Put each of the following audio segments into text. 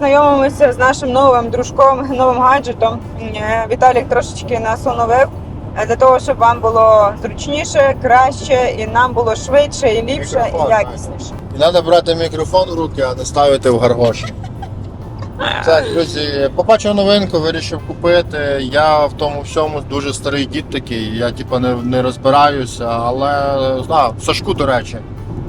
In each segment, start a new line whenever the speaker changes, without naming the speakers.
ми знайомимося з нашим новим дружком, новим гаджетом. Е, Віталік трошечки нас оновив е, для того, щоб вам було зручніше, краще, і нам було швидше, і ліпше,
Мікрофон,
і якісніше.
І треба брати мікрофон в руки, а не ставити в гаргоші. Так, друзі, побачив новинку, вирішив купити. Я в тому всьому дуже старий дід такий, я типу не, не розбираюся, але а, Сашку, до речі.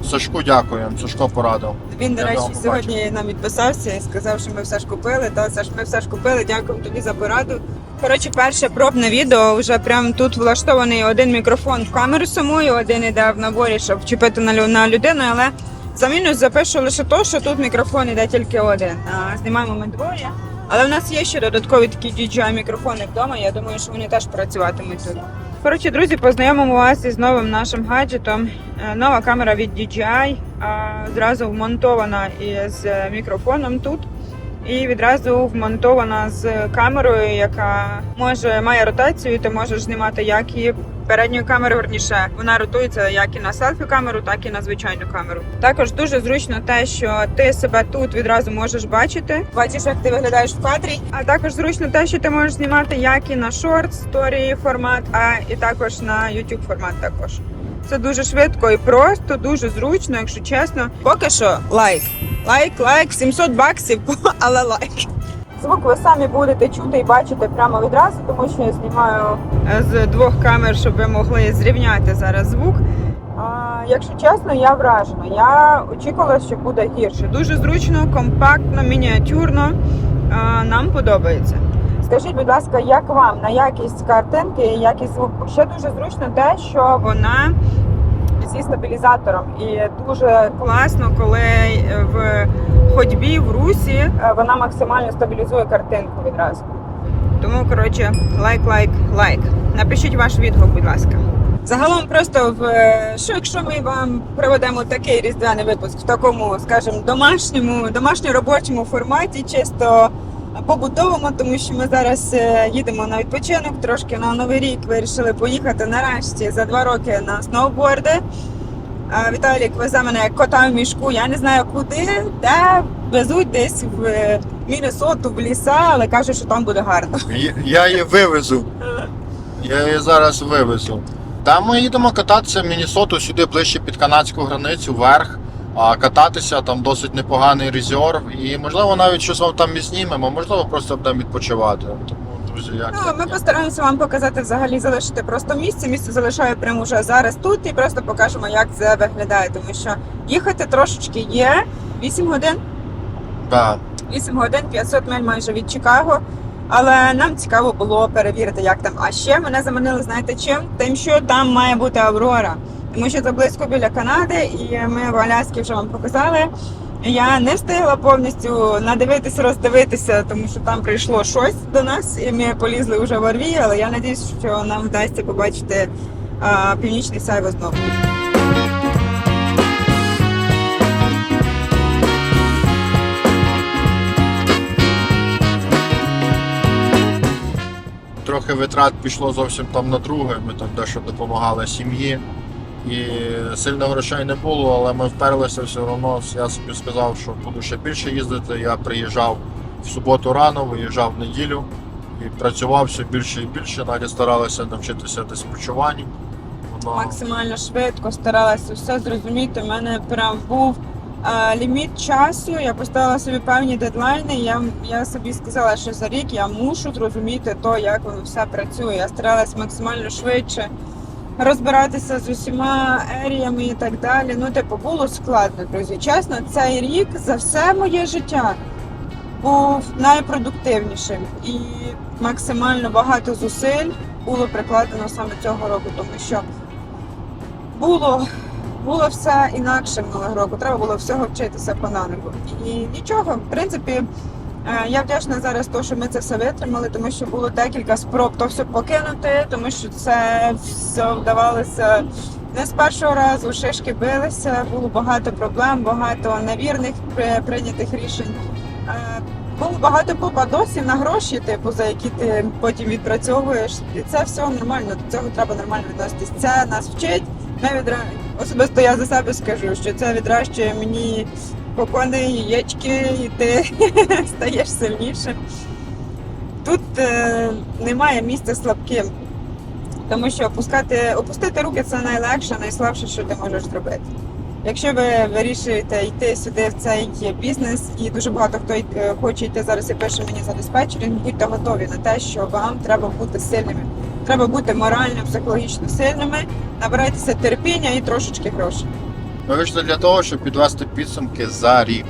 Сашку дякуємо, Сашко порадив.
Він, до
Я
речі, сьогодні нам відписався і сказав, що ми все ж купили. Та Саш, ми все ж купили. Дякуємо тобі за пораду. Коротше, перше пробне відео. Вже прямо тут влаштований один мікрофон в камеру самою, один іде в наборі, щоб вчепити на, лю- на людину, але за мінус запишу лише то, що тут мікрофон іде тільки один. А, знімаємо ми двоє. Але в нас є ще додаткові такі DJI мікрофони вдома. Я думаю, що вони теж працюватимуть тут. Коротше, друзі, познайомимо вас із новим нашим гаджетом. Е, Нова камера від DJI, зразу вмонтована із е, мікрофоном тут. І відразу вмонтована з камерою, яка може має ротацію. Ти можеш знімати як і передньою камерою, верніше вона ротується як і на селфі камеру, так і на звичайну камеру. Також дуже зручно те, що ти себе тут відразу можеш бачити. Бачиш, як ти виглядаєш в кадрі. А також зручно те, що ти можеш знімати як і на шорт, сторі формат, а і також на YouTube формат також. Це дуже швидко і просто, дуже зручно, якщо чесно. Поки що лайк. Лайк, лайк, 700 баксів, але лайк. Звук ви самі будете чути і бачити прямо відразу, тому що я знімаю е, з двох камер, щоб ви могли зрівняти зараз звук. А, якщо чесно, я вражена. Я очікувала, що буде гірше. Дуже зручно, компактно, мініатюрно. А, нам подобається. Скажіть, будь ласка, як вам на якість картинки якість звуку? Ще дуже зручно те, що вона зі стабілізатором, і дуже класно, коли е, в ходьбі в русі е, вона максимально стабілізує картинку відразу. Тому коротше, лайк, лайк, лайк. Напишіть ваш відгук, будь ласка. Загалом, просто в е, що якщо ми вам проведемо такий різдвяний випуск в такому, скажімо, домашньому, домашньо-робочому форматі, чисто побутовому, тому що ми зараз е, їдемо на відпочинок, трошки на новий рік вирішили поїхати нарешті за два роки на сноуборди. Віталік везе мене як кота в мішку. Я не знаю куди, де везуть десь в е, Міннесоту, в ліса, але кажуть, що там буде гарно.
Я, її вивезу. Я її зараз вивезу. Та ми їдемо кататися в Міннесоту сюди ближче під канадську границю, вверх. А кататися там досить непоганий резерв. І можливо навіть щось вам там і знімемо, можливо, просто будемо відпочивати. Тому, друзі, як.
Ну, ми постараємося вам показати взагалі залишити просто місце. Місце залишаю прямо вже зараз тут і просто покажемо, як це виглядає. Тому що їхати трошечки є 8 годин.
Да.
8 годин, 500 миль майже від Чикаго. Але нам цікаво було перевірити, як там. А ще мене заманили, знаєте чим? Тим, що там має бути Аврора. Тому що це близько біля Канади, і ми в Аляскі вже вам показали. Я не встигла повністю надивитися, роздивитися, тому що там прийшло щось до нас, і ми полізли вже в Орві, але я надіюсь, що нам вдасться побачити а, північний Сайво знову.
Трохи витрат пішло зовсім там на друге. Ми там дещо допомагали сім'ї. І сильно грошей не було, але ми вперлися все одно. Я собі сказав, що буду ще більше їздити. Я приїжджав в суботу рано, виїжджав в неділю і працював все більше і більше. Навіть старалися навчитися десь почуванню. Воно
максимально швидко старалася все зрозуміти. У мене прям був е, ліміт часу. Я поставила собі певні дедлайни. Я, я собі сказала, що за рік я мушу зрозуміти то, як воно все працює. Я старалась максимально швидше розбиратися з усіма еріями і так далі. Ну, типу, було складно, друзі. Чесно, цей рік за все моє життя був найпродуктивнішим і максимально багато зусиль було прикладено саме цього року, тому що було, було все інакше минулого року. Треба було всього вчитися по наново. І нічого, в принципі, я вдячна зараз, то, що ми це все витримали, тому що було декілька спроб то все покинути, тому що це все вдавалося не з першого разу, шишки билися, було багато проблем, багато невірних при- прийнятих рішень. Е, Було багато попадосів на гроші, типу, за які ти потім відпрацьовуєш. І це все нормально, до цього треба нормально відноситись. Це нас вчить. Ми відра... Особисто я за себе скажу, що це відращує мені кокони, яєчки, і ти стаєш сильнішим. Тут е, немає місця слабким, тому що опускати, опустити руки це найлегше, найслабше, що ти можеш зробити. Якщо ви вирішуєте йти сюди в цей бізнес, і дуже багато хто е, хоче йти зараз і пише мені за диспетчеринг, будьте готові на те, що вам треба бути сильними. Треба бути морально, психологічно сильними, набирайтеся терпіння і трошечки грошей.
Ми вийшли для того, щоб підвести підсумки за рік.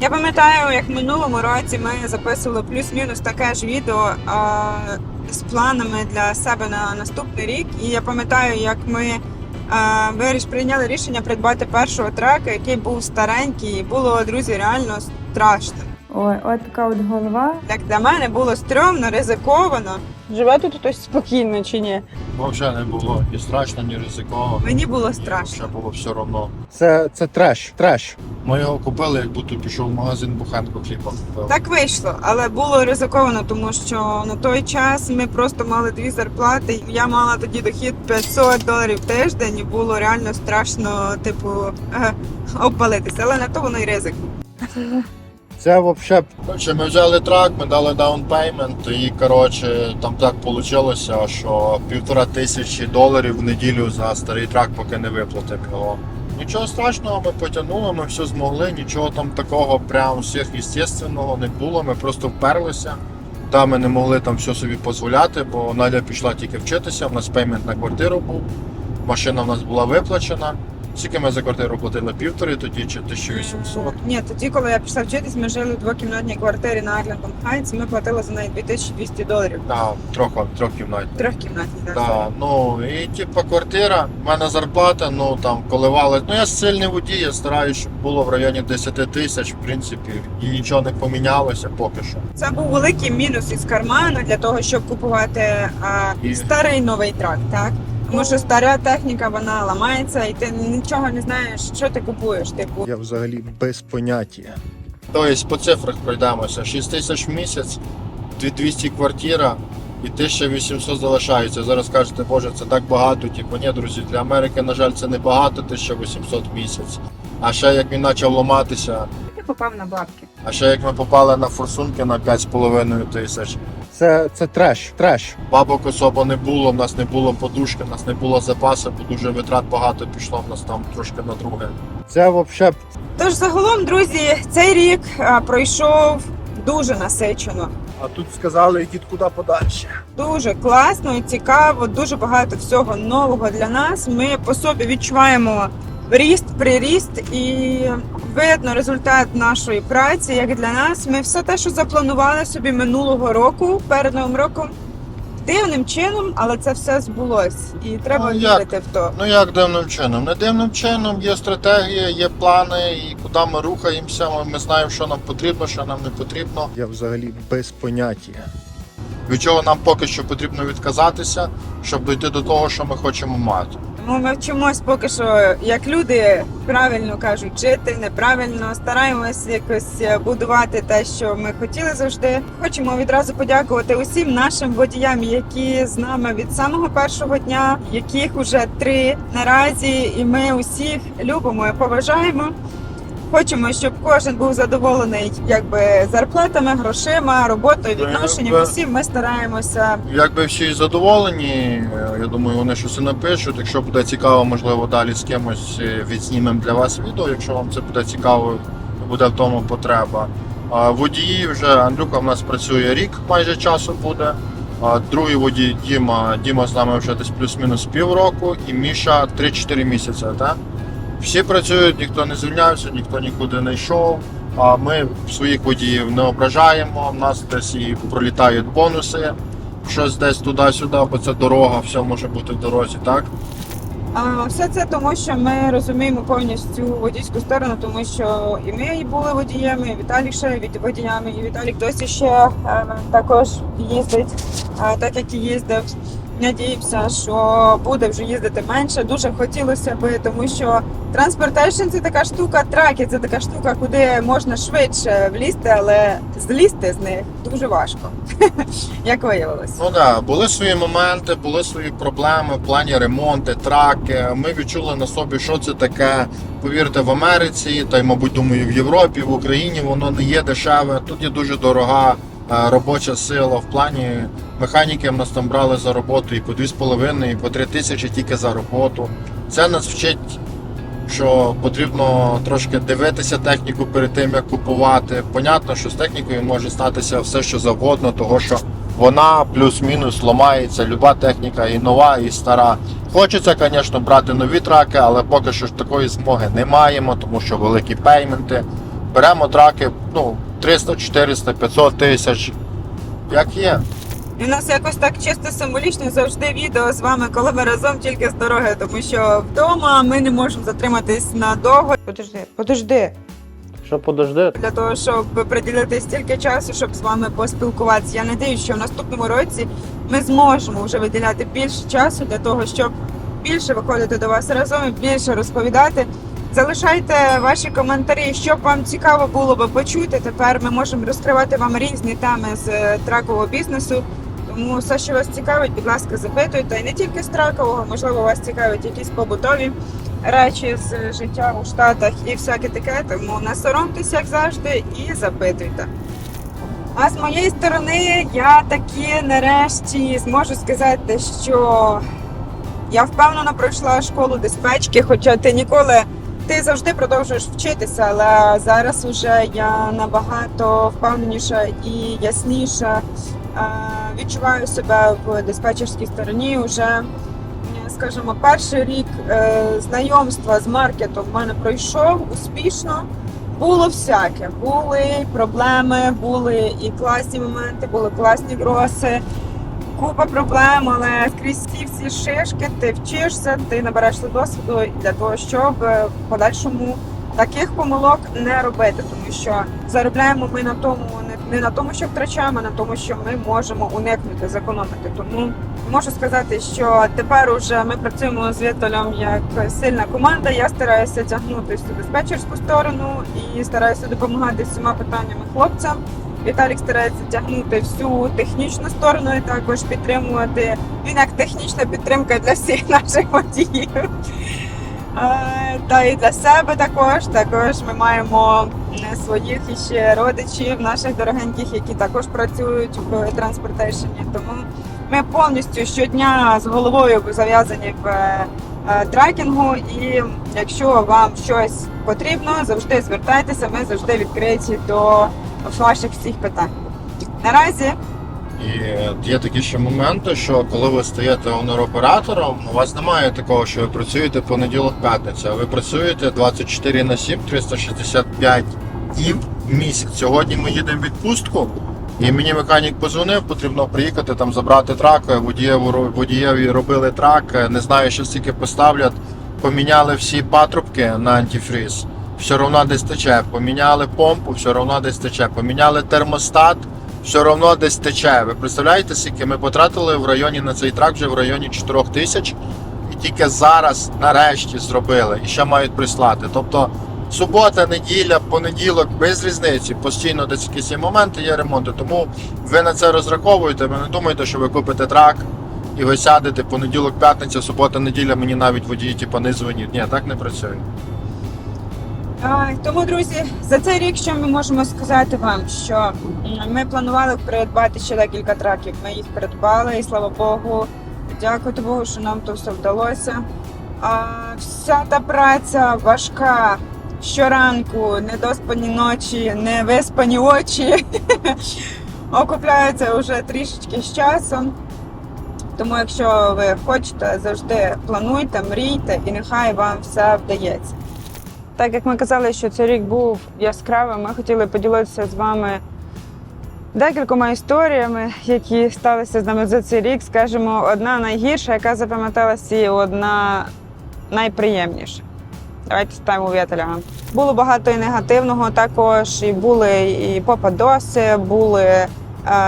Я пам'ятаю, як в минулому році ми записували плюс-мінус таке ж відео а, з планами для себе на наступний рік. І я пам'ятаю, як ми а, виріш прийняли рішення придбати першого трека, який був старенький, і було друзі реально страшно. Ой, от така от голова. Як для мене було стрьомно, ризиковано. Живе тут хтось спокійно чи ні?
Взагалі не було ні страшно, ні ризиково.
Мені було страшно.
Ще було все одно. Це, це треш, треш. Ми його купили, як будто пішов в магазин Бухенко хліба купив.
Так вийшло, але було ризиковано, тому що на той час ми просто мали дві зарплати. Я мала тоді дохід 500 доларів в тиждень, і було реально страшно, типу, е, обпалитися. Але на то воно й ризик.
Це взагалі. Коротше, ми взяли трак, ми дали даунпеймент, і коротше, там так вийшло, що півтора тисячі доларів в неділю за старий трак, поки не виплатимо його. Нічого страшного, ми потягнули, ми все змогли, нічого там такого прям всіх естественного не було. Ми просто вперлися. Та ми не могли там все собі дозволяти, бо Надя пішла тільки вчитися, в нас пеймент на квартиру був, машина в нас була виплачена. Скільки ми за квартиру платили? Півтори тоді чи 1800?
Ні, тоді, коли я пішла вчитись, ми жили в двокімнатній квартирі на Арлінгтон Хайтс. Ми платили за неї 2200 доларів.
Так, трохи, трьохкімнатні.
Трьохкімнатні, так.
Да, ну і типу квартира, в мене зарплата, ну там коливали. Ну я сильний водій, я стараюся, щоб було в районі 10 тисяч, в принципі, і нічого не помінялося поки що.
Це був великий мінус із карману для того, щоб купувати а,
І-
старий новий трак, так? Тому що стара техніка вона ламається, і ти нічого не знаєш, що ти купуєш. Типу,
Я взагалі без поняття. Тобто по цифрах пройдемося. 6 тисяч в місяць, 2200 квартира і 1800 залишається. Зараз кажете, боже, це так багато. Типу, ні, друзі, для Америки, на жаль, це не багато, 1800 в місяць. А ще як він почав ламатися,
ти попав на бабки.
А ще як ми попали на форсунки на 5,5 тисяч. Це, це треш, треш. Бабок особо не було, в нас не було подушки, в нас не було запасу, бо дуже витрат багато пішло в нас там трошки на друге. Це взагалі
Тож загалом, друзі, цей рік а, пройшов дуже насичено.
А тут сказали, йдіть куди подальше.
Дуже класно і цікаво, дуже багато всього нового для нас. Ми по собі відчуваємо ріст, приріст і видно результат нашої праці. Як для нас, ми все те, що запланували собі минулого року перед новим роком. Дивним чином, але це все збулось, і треба
Ну, як?
вірити в то.
Ну як дивним чином? Не дивним чином, є стратегія, є плани, і куди ми рухаємося. Ми, ми знаємо, що нам потрібно, що нам не потрібно. Я взагалі без поняття. Від чого нам поки що потрібно відказатися, щоб дойти до того, що ми хочемо мати.
Тому ми вчимось поки що, як люди правильно кажуть, жити неправильно, стараємось якось е, будувати те, що ми хотіли завжди. Хочемо відразу подякувати усім нашим водіям, які з нами від самого першого дня, яких уже три наразі, і ми усіх любимо і поважаємо. Хочемо, щоб кожен був задоволений якби зарплатами, грошима, роботою,
Ну,
відношенням.
якби-
Усім ми стараємося
Якби всі задоволені, е, я думаю, вони щось і напишуть. Якщо буде цікаво, можливо, далі з кимось е, відзнімемо для вас відео. Якщо вам це буде цікаво, буде в тому потреба. А водії вже Андрюха в нас працює рік, майже часу буде. А другий водій Діма, Діма з нами вже десь плюс-мінус півроку, і Міша 3-4 місяці. Так? Всі працюють, ніхто не звільнявся, ніхто нікуди не йшов. А ми своїх водіїв не ображаємо. У нас десь і пролітають бонуси щось десь туди-сюди, бо це дорога, все може бути в дорозі, так?
А, Все це тому, що ми розуміємо повністю водійську сторону, тому що і ми були водіями, і Віталік ще від водіями, і Віталік досі ще е, також їздить, е, так як і їздив. Надіємося, що буде вже їздити менше. Дуже хотілося би, тому що транспортейшн це така штука, траки це така штука, куди можна швидше влізти, але злізти з них дуже важко, як виявилось.
Ну да, були свої моменти, були свої проблеми в плані ремонти, траки. Ми відчули на собі, що це таке. Повірте, в Америці, та й, мабуть, думаю, в Європі, в Україні воно не є дешеве. Тут є дуже дорога робоча сила. В плані механіки в нас там брали за роботу і по 2,5, і по 3 тисячі тільки за роботу. Це нас вчить. Що потрібно трошки дивитися техніку перед тим, як купувати. Понятно, що з технікою може статися все, що завгодно, того що вона плюс-мінус ламається. Люба техніка і нова, і стара. Хочеться, звісно, брати нові траки, але поки що ж такої змоги не маємо, тому що великі пейменти. Беремо траки ну, 300, 400, 500 тисяч. Як є.
І у нас якось так чисто символічно завжди відео з вами, коли ми разом тільки з дороги, тому що вдома ми не можемо затриматись надовго. Подожди, подожди.
Що подожди?
Для того, щоб приділити стільки часу, щоб з вами поспілкуватися. Я надіюсь, що в наступному році ми зможемо вже виділяти більше часу для того, щоб більше виходити до вас разом і більше розповідати. Залишайте ваші коментарі, що б вам цікаво було би почути. Тепер ми можемо розкривати вам різні теми з е, тракового бізнесу. Тому все, що вас цікавить, будь ласка, запитуйте. І не тільки з тракового, можливо, вас цікавить якісь побутові речі з життя у Штатах і всяке таке. Тому не соромтесь, як завжди, і запитуйте. А з моєї сторони, я таки нарешті зможу сказати, що я впевнено пройшла школу диспетчки, хоча ти ніколи. Ти завжди продовжуєш вчитися, але зараз уже я набагато впевненіша і ясніша е, відчуваю себе в диспетчерській стороні. Уже, скажімо, перший рік е, знайомства з маркетом в мене пройшов успішно. Було всяке. Були проблеми, були і класні моменти, були класні гроси. Купа проблем, але скрізь ці всі шишки, ти вчишся, ти наберешся досвіду для того, щоб е, в подальшому таких помилок не робити, тому що заробляємо ми на тому, не, на тому, що втрачаємо, а на тому, що ми можемо уникнути, зекономити. Тому можу сказати, що тепер уже ми працюємо з Віталем як сильна команда. Я стараюся тягнути всю диспетчерську сторону і стараюся допомагати всіма питаннями хлопцям. Віталік старається тягнути всю технічну сторону і також підтримувати. Він як технічна підтримка для всіх наших водіїв. Е, Та і для себе також. Також ми маємо е, своїх іще родичів, наших дорогеньких, які також працюють в транспортейшені. Тому ми повністю щодня з головою зав'язані в е, трекінгу. І якщо вам щось потрібно, завжди звертайтеся. Ми завжди відкриті до ваших всіх питань. Наразі
І є такі ще моменти, що коли ви стаєте онор-оператором, у вас немає такого, що ви працюєте понеділок п'ятниця. Ви працюєте 24 на 7, 365 днів місяць. Сьогодні ми їдемо в відпустку, і мені механік позвонив, потрібно приїхати там забрати трак. Водієву водієві робили трак, не знаю, що стільки поставлять. Поміняли всі патрубки на антифріз, все одно десь тече. Поміняли помпу, все одно десь тече. Поміняли термостат все одно десь тече. Ви представляєте, скільки ми потратили в районі на цей трак вже в районі 4 тисяч, і тільки зараз нарешті зробили і ще мають прислати. Тобто субота, неділя, понеділок, без різниці. Постійно десь якісь моменти, є ремонти. Тому ви на це розраховуєте. Ви не думайте, що ви купите трак. І ви сядете понеділок, п'ятниця, субота, неділя, мені навіть водії типу, не дзвонять. Ні, так не працює.
Тому, друзі, за цей рік, що ми можемо сказати вам, що ми планували придбати ще декілька траків. Ми їх придбали, і слава Богу, дякувати Богу, що нам то все вдалося. А вся та праця важка щоранку, недоспані ночі, невиспані очі окупляються вже трішечки з часом. Тому, якщо ви хочете, завжди плануйте, мрійте, і нехай вам все вдається. Так як ми казали, що цей рік був яскравим, ми хотіли поділитися з вами декількома історіями, які сталися з нами за цей рік. Скажімо, одна найгірша, яка запам'яталася, і одна найприємніша. Давайте ставимо вітеля. Було багато і негативного також, і були і попадоси, були е,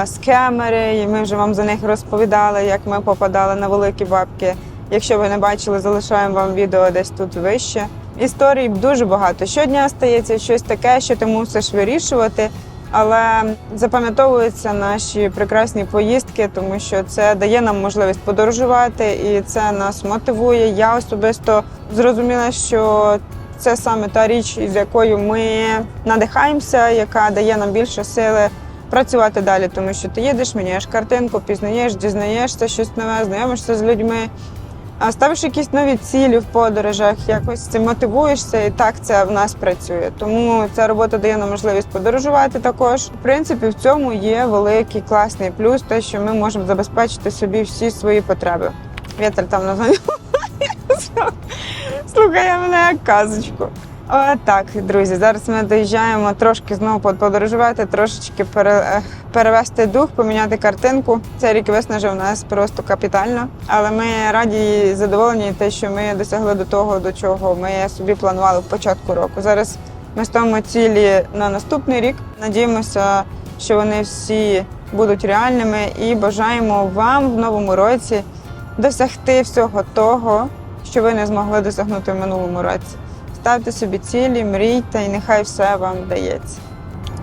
скемери, і ми вже вам за них розповідали, як ми попадали на великі бабки. Якщо ви не бачили, залишаємо вам відео десь тут вище. Історій дуже багато. Щодня стається щось таке, що ти мусиш вирішувати. Але запам'ятовуються наші прекрасні поїздки, тому що це дає нам можливість подорожувати, і це нас мотивує. Я особисто зрозуміла, що це саме та річ, з якою ми надихаємося, яка дає нам більше сили працювати далі, тому що ти їдеш, міняєш картинку, пізнаєш, дізнаєшся щось нове, знайомишся з людьми. Ставиш якісь нові цілі в подорожах, якось цим мотивуєшся, і так це в нас працює. Тому ця робота дає нам можливість подорожувати також. В принципі, в цьому є великий класний плюс, те, що ми можемо забезпечити собі всі свої потреби. Вітер там назвав. Слухай, Слухає мене як казочку. О, так, друзі, зараз ми доїжджаємо трошки знову подорожувати, трошечки пере, е, перевести дух, поміняти картинку. Цей рік виснажив нас просто капітально. Але ми раді і задоволені, те, що ми досягли до того, до чого ми собі планували в початку року. Зараз ми ставимо цілі на наступний рік. Надіємося, що вони всі будуть реальними, і бажаємо вам в новому році досягти всього того, що ви не змогли досягнути в минулому році. Ставте собі цілі, мрійте, і нехай все вам вдається.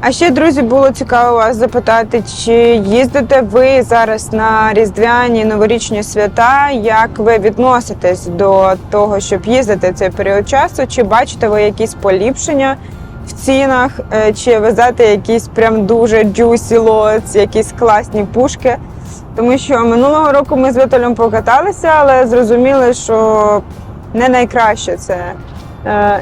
А ще, друзі, було цікаво вас запитати, чи їздите ви зараз на різдвяні новорічні свята? Як ви відноситесь до того, щоб їздити цей період часу? Чи бачите ви якісь поліпшення в цінах, Е, чи везете якісь прям дуже juicy lots, якісь класні пушки? Тому що минулого року ми з Віталем покаталися, але зрозуміли, що не найкраще це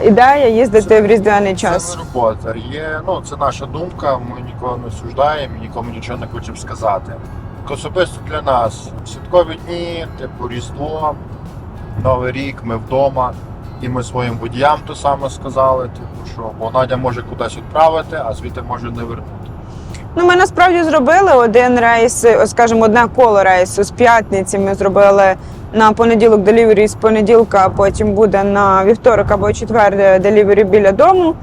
ідея їздити в різдвяний час.
Це не робота. Є, ну, це наша думка, ми нікого не осуждаємо, нікому нічого не хочемо сказати. Особисто для нас святкові дні, типу Різдво, Новий рік, ми вдома. І ми своїм водіям то саме сказали, типу, що бо Надя може кудись відправити, а звідти може не вернути.
Ну, ми насправді зробили один рейс, скажімо, одне коло рейсу з п'ятниці. Ми зробили на понеділок делівері з понеділка, потім буде на вівторок або четвер делівері біля дому.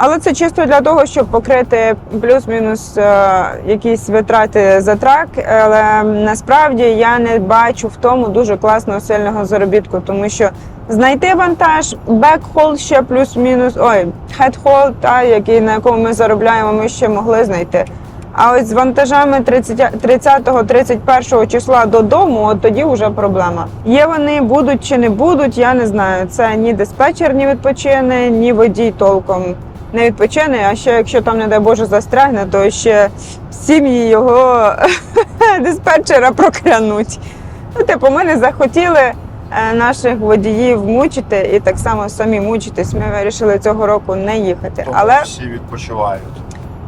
Але це чисто для того, щоб покрити плюс-мінус е, якісь витрати за трак. Але насправді я не бачу в тому дуже класного сильного заробітку, тому що знайти вантаж, бекхол ще плюс-мінус, ой, хедхол, та який на якому ми заробляємо, ми ще могли знайти. А ось з вантажами 30-31 числа додому, от тоді вже проблема. Є вони, будуть чи не будуть, я не знаю. Це ні диспетчер не відпочине, ні водій толком не відпочине. А ще якщо там, не дай Боже, застрягне, то ще сім'ї його диспетчера проклянуть. Ну, типу, ми не захотіли е, наших водіїв мучити і так само самі мучитись. Ми вирішили цього року не їхати.
Тому
Але
всі відпочивають.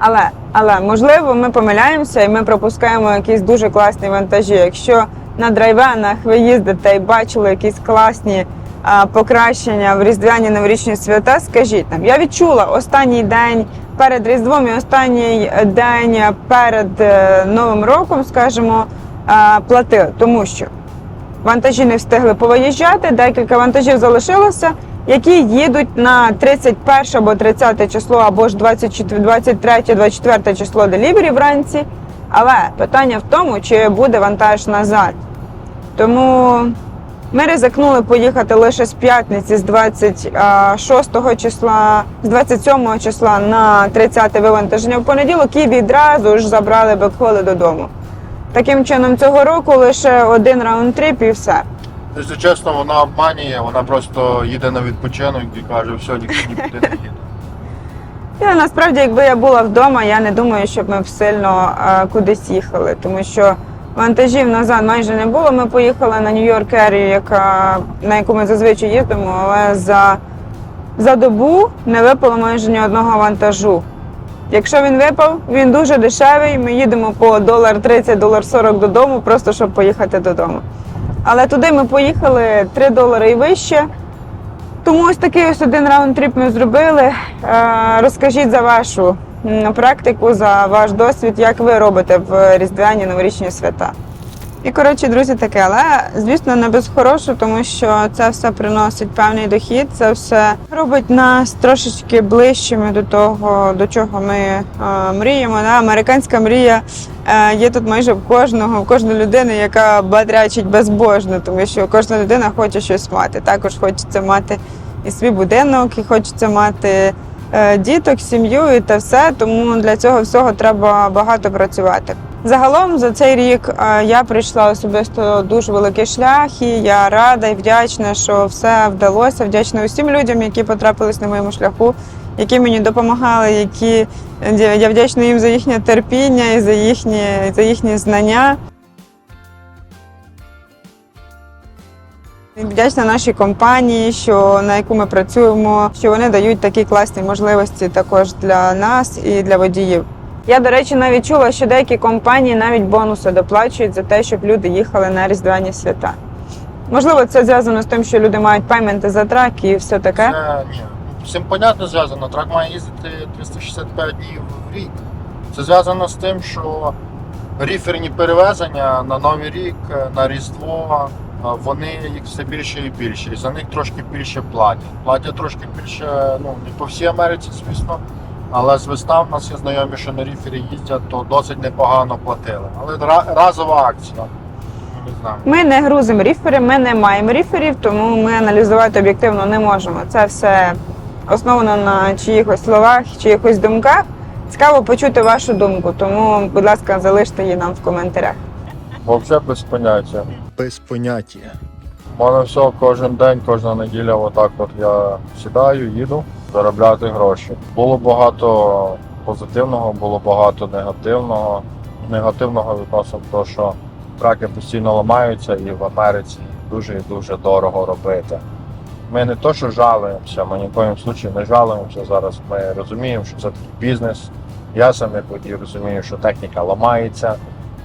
Але, але можливо, ми помиляємося і ми пропускаємо якісь дуже класні вантажі. Якщо на драйвенах ви їздите і бачили якісь класні а, покращення в різдвяні новорічні свята, скажіть нам. Я відчула останній день перед Різдвом і останній день перед е, Новим роком, скажімо, а, платили, тому що вантажі не встигли повиїжджати, декілька вантажів залишилося, які їдуть на 31 або 30 число, або ж 24, 23, 24 число делівері вранці. Але питання в тому, чи буде вантаж назад. Тому ми ризикнули поїхати лише з п'ятниці з 26 числа, з 27 числа на 30 вивантаження в понеділок і відразу ж забрали бекхоли додому. Таким чином, цього року лише один раунд-тріп і все.
Якщо чесно, вона обманює, вона просто їде на відпочинок і каже, все, нікуди не їде.
І насправді, якби я була вдома, я не думаю, щоб ми б сильно е, кудись їхали, тому що вантажів назад майже не було. Ми поїхали на Нью-Йорк Ері, яка на яку ми зазвичай їздимо, але за, за добу не випало майже ні одного вантажу. Якщо він випав, він дуже дешевий. Ми їдемо по долар 30, долар 40 додому, просто щоб поїхати додому. Але туди ми поїхали 3 долари і вище. Тому ось такий ось один раунд-тріп ми зробили. Е, Розкажіть за вашу практику, за ваш досвід, як ви робите в різдвяні новорічні свята. І коротше, друзі, таке, але звісно, не без хорошого, тому що це все приносить певний дохід, це все робить нас трошечки ближчими до того, до чого ми е, мріємо. Да? Американська мрія е, є тут майже в кожного, в кожної людини, яка батрячить безбожно, тому що кожна людина хоче щось мати. Також хочеться мати і свій будинок, і хочеться мати діток, сім'ю і те все. Тому для цього всього треба багато працювати. Загалом за цей рік е, я прийшла особисто дуже великий шлях, і я рада і вдячна, що все вдалося. Вдячна усім людям, які потрапились на моєму шляху, які мені допомагали, які я вдячна їм за їхнє терпіння і за їхні, за їхні знання. Вдячна нашій компанії, що на яку ми працюємо, що вони дають такі класні можливості також для нас і для водіїв. Я, до речі, навіть чула, що деякі компанії навіть бонуси доплачують за те, щоб люди їхали на різдвяні свята. Можливо, це зв'язано з тим, що люди мають пейменти за трак і все таке.
Це ні. Всім понятно зв'язано. Трак має їздити 365 днів в рік. Це зв'язано з тим, що ріферні перевезення на Новий рік, на Різдво, вони їх все більше і більше. І за них трошки більше платять. Платять трошки більше, ну не по всій Америці, звісно. Але з вистав нас є знайомі, що на ріфері їздять, то досить непогано платили. Але разова акція. Не знаю.
Ми не грузимо ріфери, ми не маємо ріферів, тому ми аналізувати об'єктивно не можемо. Це все основано на чиїхось словах, чиїхось думках. Цікаво почути вашу думку, тому, будь ласка, залиште її нам в коментарях.
Взагалі без поняття. Без поняття. У мене все кожен день, кожна неділя, отак от я сідаю, їду заробляти гроші. Було багато позитивного, було багато негативного. Негативного відносно того, що траки постійно ламаються і в Америці дуже і дуже дорого робити. Ми не то, що жалуємося, ми ні в коїм случаї не жалуємося. Зараз ми розуміємо, що це такий бізнес. Я сам як водій розумію, що техніка ламається,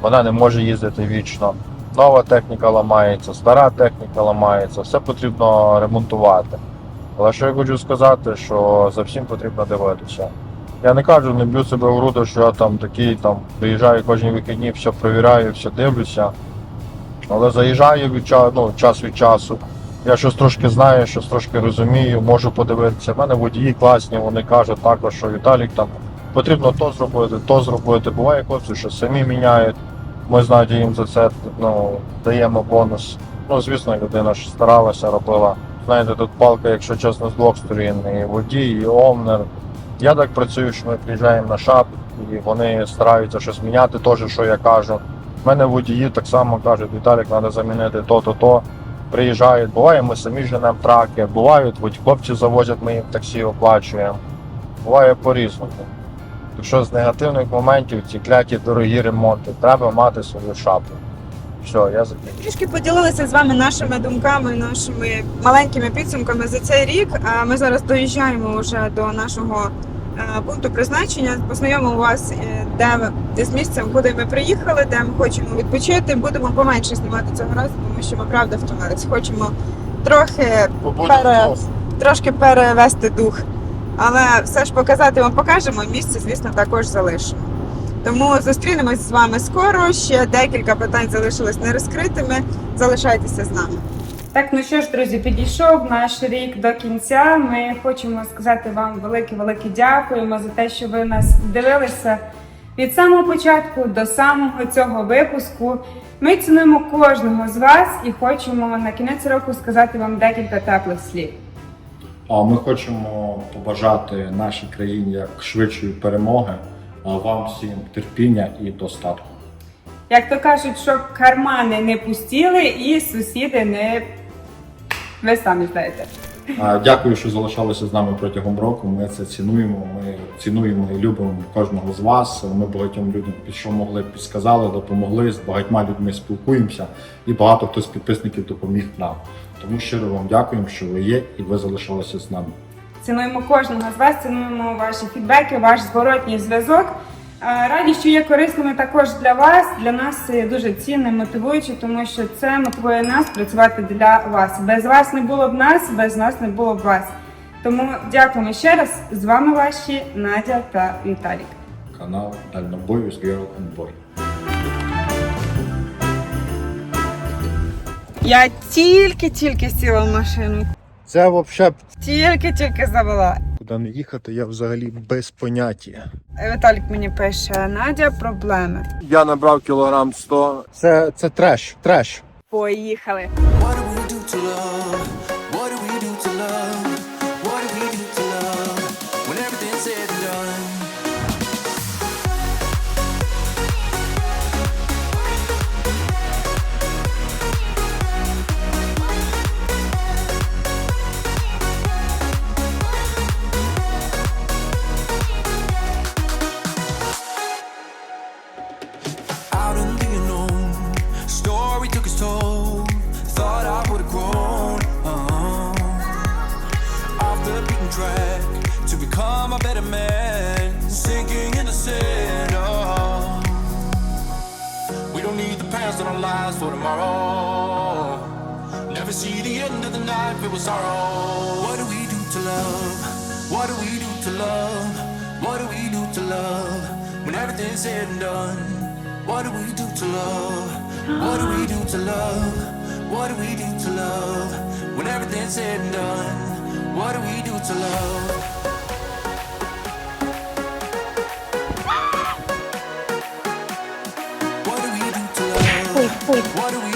вона не може їздити вічно. Нова техніка ламається, стара техніка ламається, все потрібно ремонтувати. Але що я хочу сказати, що за всім потрібно дивитися. Я не кажу, не б'ю себе в груди, що я там такий там приїжджаю кожні вихідні, все перевіряю, все дивлюся. Але заїжджаю від ну, час від часу. Я щось трошки знаю, щось трошки розумію, можу подивитися. У мене водії класні, вони кажуть також, що Віталік там потрібно то зробити, то зробити. Буває хлопці, що самі міняють. Ми знаєте, їм за це ну, даємо бонус. Ну, звісно, людина ж старалася, робила. Знаєте, тут палка, якщо чесно, з двох сторін, і водій, і овнер. Я так працюю, що ми приїжджаємо на шап, і вони стараються щось міняти, теж, що я кажу. У мене водії так само кажуть, Віталік, треба замінити то-то, то. Приїжджають, буває, ми самі женемо траки, бувають, хлопці завозять, ми їм таксі оплачуємо. Буває по-різному. Що з негативних моментів ці кляті дорогі ремонти, треба мати свою шапу. Все, я закінчив.
Трішки поділилися з вами нашими думками, нашими маленькими підсумками за цей рік. А Ми зараз доїжджаємо вже до нашого е, пункту призначення. Познайомимо вас, е, де, ми- де з місцем, куди ми приїхали, де ми хочемо відпочити. Будемо поменше знімати цього разу, тому що ми правда втомились. Хочемо трохи Пере- трошки перевести дух. Але все ж показати вам покажемо, місце, звісно, також залишимо. Тому зустрінемось з вами скоро. Ще декілька питань залишилось нерозкритими. Залишайтеся з нами. Так, ну що ж, друзі, підійшов наш рік до кінця. Ми хочемо сказати вам велике-велике дякуємо за те, що ви нас дивилися від самого початку до самого цього випуску. Ми цінуємо кожного з вас і хочемо на кінець року сказати вам декілька теплих слів.
А ми хочемо побажати нашій країні як швидшої перемоги, а вам всім терпіння і достатку.
Як то кажуть, що кармани не пустіли і сусіди не. Ви самі знаєте.
Дякую, що залишалися з нами протягом року. Ми це цінуємо. Ми цінуємо і любимо кожного з вас. Ми багатьом людям що могли підсказали, допомогли. З багатьма людьми спілкуємося, і багато хто з підписників допоміг нам. Тому щиро вам дякуємо, що ви є, і ви залишалися з нами.
Цінуємо кожного з вас, цінуємо ваші фідбеки, ваш зворотній зв'язок. Раді, що є корисними також для вас. Для нас це є дуже цінним, мотивуюче, тому що це мотивує нас працювати для вас. Без вас не було б нас, без нас не було б вас. Тому дякуємо ще раз. З вами ваші Надя та Віталік.
Канал Дальнобою з Girl and Boy.
Я тільки-тільки сіла в машину,
Це взагалі
тільки-тільки завела.
Куди не їхати, я взагалі без поняття.
Віталік мені пише: Надя, проблеми.
Я набрав кілограм 100. Це, це треш, треш.
Поїхали.
What do we do to love? See the end of the night filled with sorrow. What do we do to love? What do we do to love? What do we do to love? When everything's said and done. What do we do to love? What do we do to love? What do we do to love? When everything's said and done. What do we do to love? What do we do? What do we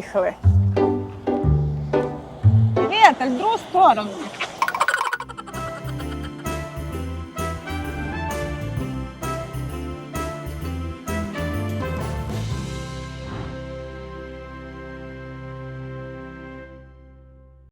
Поїхали. Віталь, в другу сторону.